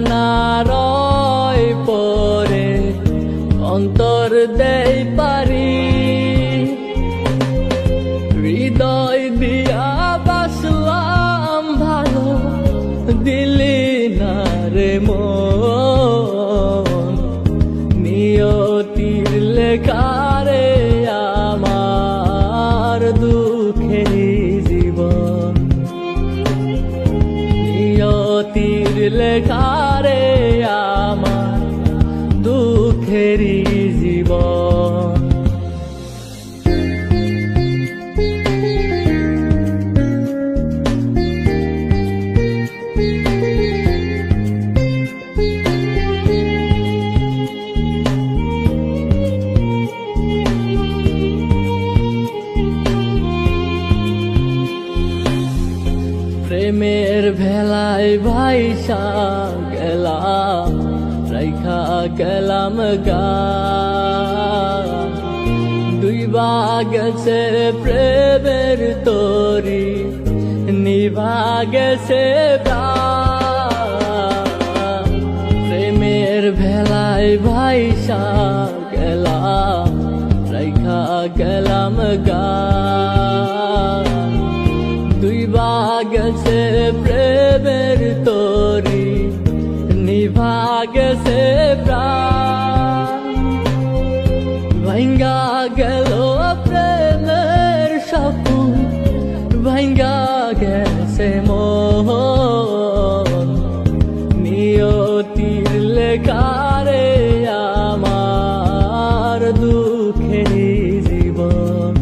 খানা পরে অন্তর দেই পারি। হৃদয় দিয়া বাসলাম ভালো দিলি না রে মন। প্রেমের ভেলায় ভাইসা গেলাম রাইখা গেলাম গা দুই গেছে প্রেমের তরি, নিভা গেছে প্রাণ। প্রেমের ভেলায় ভাইসা গেলাম রাইখা গেলাম গা দুই গেছে নিভা গেছে প্রাণ ভাঙ্গা গেল প্রেমের সপুন ভাঙ্গা গেছে মোহন নিয়তির লেখারে আমার দুঃখের জীবন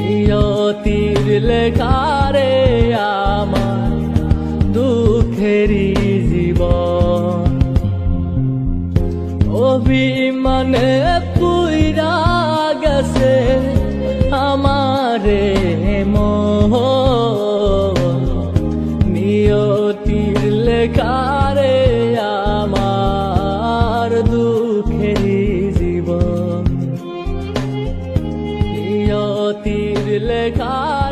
নিয়তির লেখারে আমার জীবন অভিমানে পুইরা গেছে আমারে মোহ। নিয়তির লেখারে আমার দুঃখের জীবন। নিয়তির লেখা